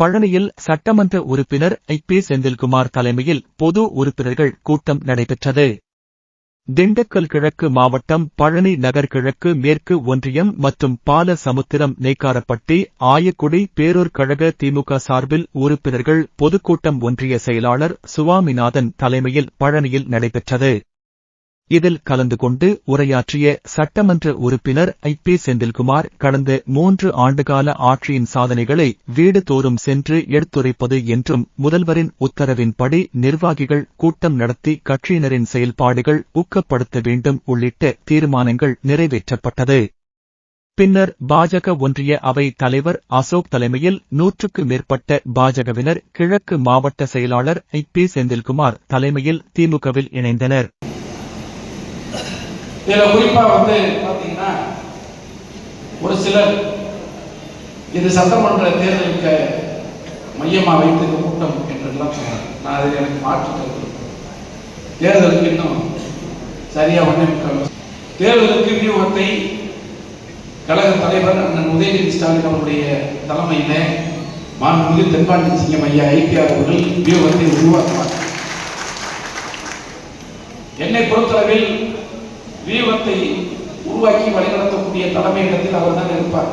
பழனியில் சட்டமன்ற உறுப்பினர் ஐ. பி. செந்தில்குமார் தலைமையில் பொது உறுப்பினர்கள் கூட்டம் நடைபெற்றது. திண்டுக்கல் கிழக்கு மாவட்டம் பழனி நகர் கிழக்கு மேற்கு ஒன்றியம் மற்றும் பால சமுத்திரம் நெய்க்காரப்பட்டி ஆயக்குடி பேரூர் கழக திமுக சார்பில் உறுப்பினர்கள் பொதுக்கூட்டம் ஒன்றிய செயலாளர் சுவாமிநாதன் தலைமையில் பழனியில் நடைபெற்றது. இதில் கலந்து கொண்டு உரையாற்றிய சட்டமன்ற உறுப்பினர் ஐ பி செந்தில்குமார் கடந்த மூன்று ஆண்டுகால ஆட்சியின் சாதனைகளை வீடு தோறும் சென்று எடுத்துரைப்பது என்றும் முதல்வரின் உத்தரவின்படி நிர்வாகிகள் கூட்டம் நடத்தி கட்சியினரின் செயல்பாடுகள் ஊக்கப்படுத்த வேண்டும் உள்ளிட்ட தீர்மானங்கள் நிறைவேற்றப்பட்டது. பின்னர் பாஜக ஒன்றிய அவை தலைவர் அசோக் தலைமையில் நூற்றுக்கு மேற்பட்ட பாஜகவினர் கிழக்கு மாவட்ட செயலாளர் ஐ பி செந்தில்குமார் தலைமையில் திமுகவில் இணைந்தனர். இதுல குறிப்பா வந்து பாத்தீங்கன்னா ஒரு சிலர் இது சட்டமன்ற தேர்தலுக்கு மையமா வைத்து இந்த கூட்டம் என்றெல்லாம் சொன்னார் நான் அதில் எனக்கு மாற்று தேர்தலுக்கு இன்னும் சரியா வண்ணமிக்க தேர்தலுக்கு வியூகத்தை கழக தலைவர் அண்ணன் உதயநிதி ஸ்டாலின் அவருடைய தலைமையில மாண்புமிகு தென்பாண்டி சிங்கம் ஐயா ஐபிஆர் அவர்கள் வியூகத்தை உருவாக்குவார் என்னை பொறுத்தளவில் வியூகத்தை உருவாக்கி வழிநடத்தக்கூடிய தலைமையிடத்தில் அவர் தான் இருப்பார்.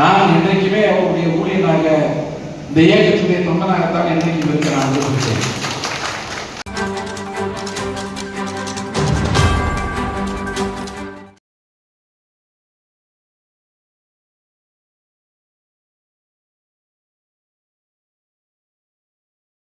நான் என்றைக்குமே அவருடைய ஊழியனாக இந்த இயக்கத்துடைய தொண்டனாகத்தான் என்றைக்கும் இருக்கிறான்.